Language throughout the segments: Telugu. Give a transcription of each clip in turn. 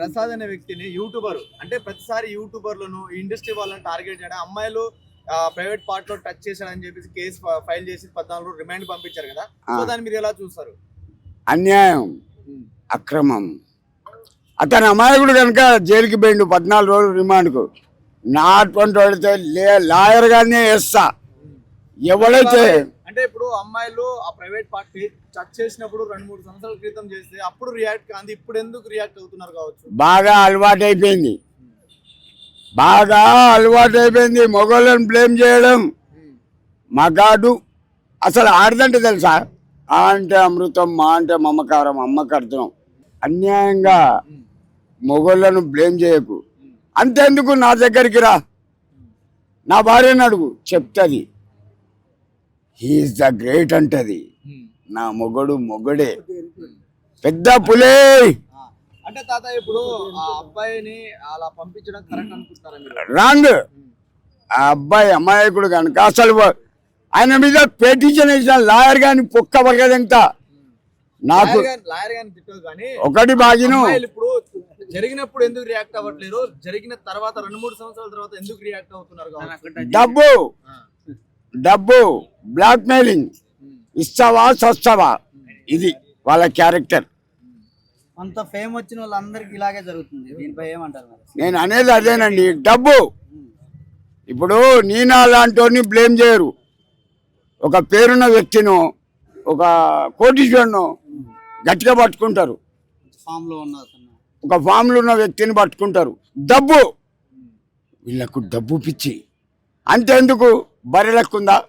ప్రసాద్ అనే వ్యక్తిని యూట్యూబర్ అంటే ప్రతిసారి యూట్యూబర్లను ఇండస్ట్రీ వాళ్ళని టార్గెట్ చేయడం అమ్మాయిలు ప్రైవేట్ పార్ట్లో టచ్ చేశాడని చెప్పేసి కేసు ఫైల్ చేసి పద్నాలుగు రిమాండ్ పంపించారు కదా. సో. దాన్ని మీరు ఎలా చూస్తారు? అన్యాయం అక్రమం. అతని అమాయకుడు కనుక జైలుకి పోయిండు పద్నాలుగు రోజులు రిమాండ్కు. నా అటువంటి వాడితే లాయర్ గానే వేస్తా. ఎవడైతే అమ్మాయిలు ఆ ప్రైవేట్ పార్టీ టచ్ చేసినప్పుడు రెండు మూడు సంవత్సరాల క్రితం చేస్తే అప్పుడు రియాక్ట్ కాదు ఇప్పుడు ఎందుకు రియాక్ట్ అవుతున్నారు కావచ్చు? బాగా అలవాటు అయిపోయింది బాగా అలవాటు అయిపోయింది మొగోళ్ళని బ్లేమ్ చేయడం. మగాడు అసలు ఆడదంటే తెలుసా? ఆ అంటే అమృతం మా అంటే మమకారం అమ్మకు అర్థం. అన్యాయంగా మొగోళ్ళను బ్లేమ్ చేయకు. అంతేందుకు నా దగ్గరికి రా? నా భార్యను అడుగు. చెప్తుంది. హీఈస్ ద గ్రేట్ అంటది. నా మొగడు మొగడే. పెద్ద పులే. అంటే తాత ఇప్పుడు ఆ అబ్బాయిని అలా పంపించడం కరెక్ట్ అనుకుంటారా మీరు? రాంగ్ ఆ అబ్బాయి అమాయకుడు కనుక అసలు వా- ఆయన మీద పెటిషన్ వేసిన లాయర్ గాని పొక్క పగదంత నాకు లాయర్ గాని- లాయర్ గాని తిట్టదు కానీ ఒకటి బాగిను. అమ్మాయిలు ఇప్పుడు జరిగినప్పుడు ఎందుకు రియాక్ట్ అవ్వట్లేరు జరిగిన తర్వాత రెండు మూడు సంవత్సరాల తర్వాత ఎందుకు రియాక్ట్ అవుతున్నారు కావచ్చు? డబ్బు. డబ్బు బ్లాక్ మెయిలింగ్ ఇస్తావా సస్తావా? ఇది వాళ్ళ క్యారెక్టర్. అంత ఫేమ్ వచ్చిన వాళ్ళందరికి ఇలాగే జరుగుతుంది. దీనిపై ఏమంటారు నేను అనేది అదేనండి. డబ్బు. ఇప్పుడు నీనా లాంటి బ్లేమ్ చేయరు. ఒక పేరున్న వ్యక్తిను ఒక కోటీశ్వరును గట్టిగా పట్టుకుంటారు. ఒక ఫామ్లో ఉన్న వ్యక్తిని పట్టుకుంటారు. డబ్బు. వీళ్ళకు డబ్బు పిచ్చి. అంతేందుకు? బర్రెలెక్కుందా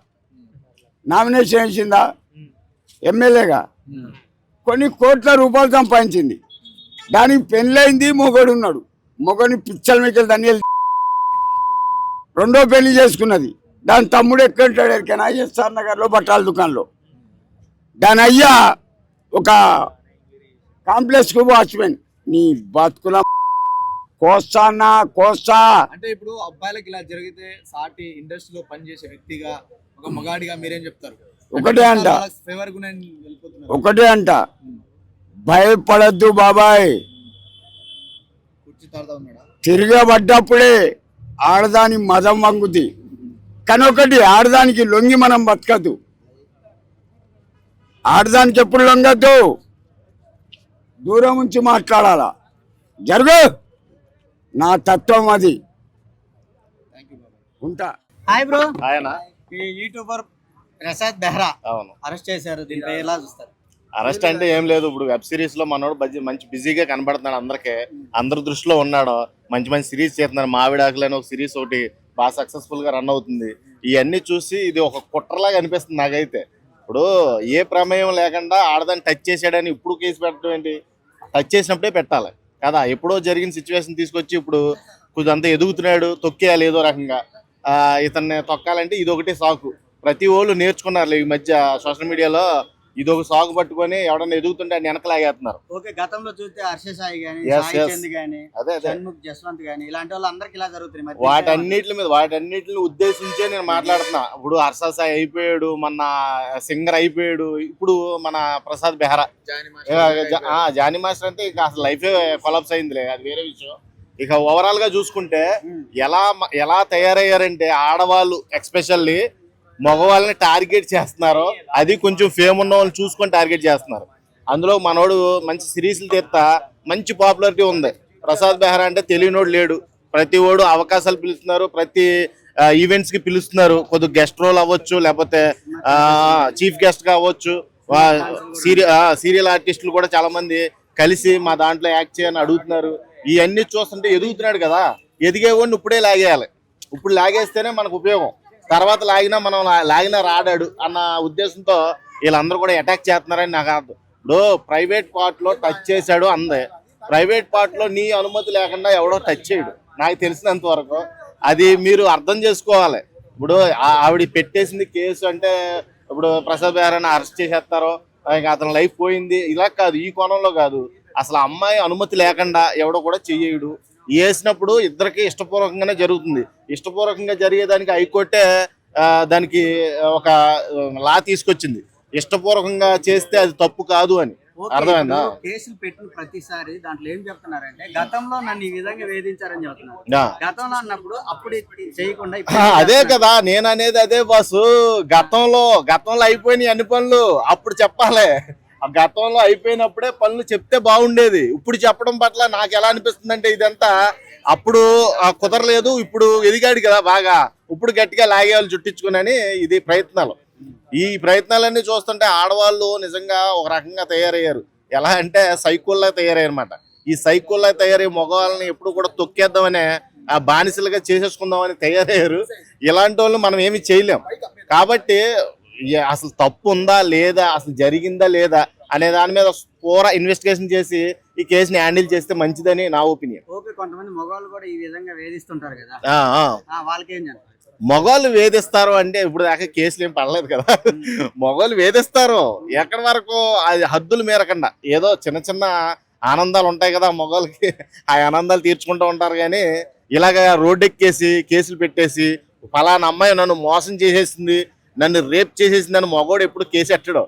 నామినేషన్ వేసిందా? ఎమ్మెల్యేగా? కొన్ని కోట్ల రూపాయలు సంపాదించింది. దానికి పెళ్ళైంది మొగడు ఉన్నాడు. మొగని పిచ్చల మీకు దాన్ని రెండో పెళ్ళి చేసుకున్నది. దాని తమ్ముడు ఎక్కడుంటాడు ఎక్కడైనా ఎస్ఆర్ నగర్లో బట్టల దుకాణంలో. దాని అయ్యా ఒక కాంప్లెక్స్కు వాచ్మెన్. నీ బతుకుల కోస్తానా కోస్తా. అంటే ఇప్పుడు అబ్బాయిలకి ఇలా జరిగితే సాటి ఇండస్ట్రీలో పనిచేసే వ్యక్తిగా ఒక మగాడిగా మీరేం చెప్తారు? ఒకటే అంట. ఒకటే అంట. భయపడద్దు బాబాయ్. తిరగబడ్డప్పుడే ఆడదాని మదం వంగుద్ది. కానీ ఒకటి ఆడదానికి లొంగి మనం బతకద్దు. ఆడదానికి ఎప్పుడు లొంగద్దు? దూరం నుంచి మాట్లాడాలా? జరుగు! నా తత్వం అది. ఉంటా. హాయ్ బ్రో ఆయన ఈ యూట్యూబర్ ప్రసాద్ బెహ్రా అవును. అరెస్ట్ చేశారు. దీనిపై ఎలా చూస్తారు? అరెస్ట్ అంటే ఏం లేదు. ఇప్పుడు వెబ్ సిరీస్లో మనోడు బజ్జి- మంచి బిజీగా కనబడుతున్నాడు అందరికి. అందరి దృష్టిలో ఉన్నాడు. మంచి మంచి సిరీస్ చేస్తున్నాడు మావిడాకులు అని ఒక సిరీస్ ఒకటి బాగా సక్సెస్ఫుల్గా రన్ అవుతుంది. ఇవన్నీ చూసి ఇది ఒక కుట్రలాగా అనిపిస్తుంది నాకైతే. ఇప్పుడు ఏ ప్రమేయం లేకుండా ఆడదాన్ని టచ్ చేసాడని ఇప్పుడు కేసు పెట్టడం ఏంటి? టచ్ చేసినప్పుడే పెట్టాలి. కదా ఎప్పుడో జరిగిన సిచ్యువేషన్ తీసుకొచ్చి ఇప్పుడు కొంచెంత ఎదుగుతున్నాడు తొక్కేయాలి ఏదో రకంగా. ఆ, ఇతన్ని తొక్కాలంటే ఇది ఒకటే సాకు. ప్రతి వాళ్ళు నేర్చుకున్నారు ఈ మధ్య సోషల్ మీడియాలో ఇది ఒక సాగు పట్టుకొని ఎవడన్నా ఎదుగుతుంటే ఆయన వెనకలాగేస్తున్నారు. ఓకే గతంలో చూస్తే హర్ష సాయి గానీ Yes, సాయి yes. చంద్ గానీ అదే అదే. షణ్ముఖ్ జస్వంత్ గానీ ఇలాంటి వాళ్ళందరికి ఇలా జరుగుతుంది మరి వాటన్నిటి మీద వాటన్నిటిని ఉద్దేశించే నేను మాట్లాడుతున్నా. ఇప్పుడు హర్ష సాయి అయిపోయాడు మన సింగర్ అయిపోయాడు ఇప్పుడు మన ప్రసాద్ బెహరా. జానీ ఇక జా- ఆ, జానీ మాస్టర్ అంటే ఇక అసలు లైఫ్ కొలాప్స్ అయిందిలే అది వేరే విషయం. ఇక ఓవరాల్గా చూసుకుంటే ఎలా మ- ఎలా తయారయ్యారంటే ఆడవాళ్ళు ఎక్స్పెషల్లీ మగవాళ్ళని టార్గెట్ చేస్తున్నారు. అది కొంచెం ఫేమ్ ఉన్న వాళ్ళు చూసుకొని టార్గెట్ చేస్తున్నారు. అందులో మనోడు మంచి సిరీస్లు తీస్తా మంచి పాపులారిటీ ఉంది. ప్రసాద్ బెహ్రా అంటే తెలియనోడు లేడు. ప్రతి ఓడు అవకాశాలు పిలుస్తున్నారు ప్రతి ఈవెంట్స్కి పిలుస్తున్నారు. కొద్దిగా గెస్ట్ రోల్ అవ్వచ్చు లేకపోతే చీఫ్ గెస్ట్గా అవ్వచ్చు. సీరియల్ సీరియల్ ఆర్టిస్టులు కూడా చాలామంది కలిసి మా దాంట్లో యాక్ట్ చేయని అడుగుతున్నారు. ఇవన్నీ చూస్తుంటే ఎదుగుతున్నాడు కదా. ఎదిగేవాడిని ఇప్పుడే లాగేయాలి. ఇప్పుడు లాగేస్తేనే మనకు ఉపయోగం. తర్వాత లాగినా మనం లాగినా రాడాడు అన్న ఉద్దేశంతో వీళ్ళందరూ కూడా అటాక్ చేస్తున్నారని నాకు అర్థం. ఇప్పుడు ప్రైవేట్ పార్ట్లో టచ్ చేశాడు అందే. ప్రైవేట్ పార్ట్లో నీ అనుమతి లేకుండా ఎవడో టచ్ చేయడు. నాకు తెలిసినంత వరకు అది మీరు అర్థం చేసుకోవాలి. ఇప్పుడు ఆ- ఆవిడ పెట్టేసింది కేసు అంటే ఇప్పుడు ప్రసాద్ బేరాన్ని అరెస్ట్ చేసేస్తారో. ఇంకా అతని లైఫ్ పోయింది. ఇలా కాదు ఈ కోణంలో కాదు. అసలు అమ్మాయి అనుమతి లేకుండా ఎవడో కూడా చెయ్యడు వేసినప్పుడు ఇద్దరికి ఇష్టపూర్వకంగానే జరుగుతుంది. ఇష్టపూర్వకంగా జరిగేదానికి హైకోర్టే దానికి ఒక లా తీసుకొచ్చింది. ఇష్టపూర్వకంగా చేస్తే అది తప్పు కాదు అని. అర్థమైందా? కేసులు పెట్టిన ప్రతిసారి దాంట్లో ఏం చెప్తున్నారంటే గతంలో నన్ను ఈ విధంగా వేధించారని చెప్తున్నారు. గతంలో అన్నప్పుడు అప్పుడు చేయకుండా అదే కదా నేను అనేది అదే బాసు. గతంలో గతంలో అయిపోయినాయి అన్ని పనులు. అప్పుడు చెప్పాలి. ఆ గతంలో అయిపోయినప్పుడే పనులు చెప్తే బాగుండేది. ఇప్పుడు చెప్పడం పట్ల నాకు ఎలా అనిపిస్తుంది అంటే ఇదంతా అప్పుడు కుదరలేదు ఇప్పుడు ఎదిగాడు కదా బాగా. ఇప్పుడు గట్టిగా లాగేవాళ్ళు చుట్టించుకుని ఇది ప్రయత్నాలు. ఈ ప్రయత్నాలన్నీ చూస్తుంటే ఆడవాళ్ళు నిజంగా ఒక రకంగా తయారయ్యారు. ఎలా అంటే సైకిల్లా తయారయ్యారనమాట ఈ సైకిల్లా తయారయ్యే మగవాళ్ళని ఎప్పుడు కూడా తొక్కేద్దామనే ఆ బానిసలుగా చేసేసుకుందామని తయారయ్యారు. ఇలాంటి వాళ్ళు మనం ఏమి చేయలేం. కాబట్టి అసలు తప్పు ఉందా లేదా అసలు జరిగిందా లేదా అనే దాని మీద పూర ఇన్వెస్టిగేషన్ చేసి ఈ కేసుని హ్యాండిల్ చేస్తే మంచిదని నా ఒపీనియన్ ఓకే కొంతమంది మగవాళ్ళు కూడా ఈ విధంగా వేధిస్తుంటారు కదా. వాళ్ళకి మగవాళ్ళు వేధిస్తారు అంటే ఇప్పుడు దాకా కేసులు ఏం పడలేదు కదా. మగవాళ్ళు వేధిస్తారు. ఎక్కడి వరకు? అది హద్దులు మేరకుండా. ఏదో చిన్న చిన్న ఆనందాలు ఉంటాయి కదా మగవాళ్ళకి. ఆ ఆనందాలు తీర్చుకుంటూ ఉంటారు కానీ ఇలాగ రోడ్డు ఎక్కేసి కేసులు పెట్టేసి ఫలానా అమ్మాయి నన్ను మోసం చేసేసింది నన్ను రేప్ చేసేసింది అని మగవాడు ఎప్పుడు కేసు ఎట్టడు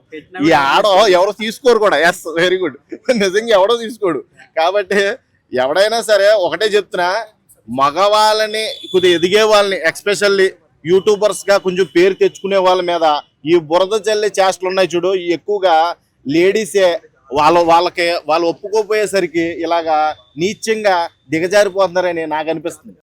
ఈ ఆడ ఎవరు తీసుకోరు. కూడా. ఎస్ వెరీ గుడ్ నిజంగా ఎవడో తీసుకోడు. కాబట్టి ఎవడైనా సరే ఒకటే చెప్తున్నా మగవాళ్ళని కొద్దిగా ఎదిగే వాళ్ళని ఎక్స్పెషల్లీ యూట్యూబర్స్గా కొంచెం పేరు తెచ్చుకునే వాళ్ళ మీద ఈ బురద జల్లే చేష్టలు ఉన్నాయి చూడు. ఎక్కువగా లేడీసే వాళ్ళ వాళ్ళకి వాళ్ళు ఒప్పుకోపోయేసరికి ఇలాగా నీచంగా దిగజారిపోతున్నారని నాకు అనిపిస్తుంది.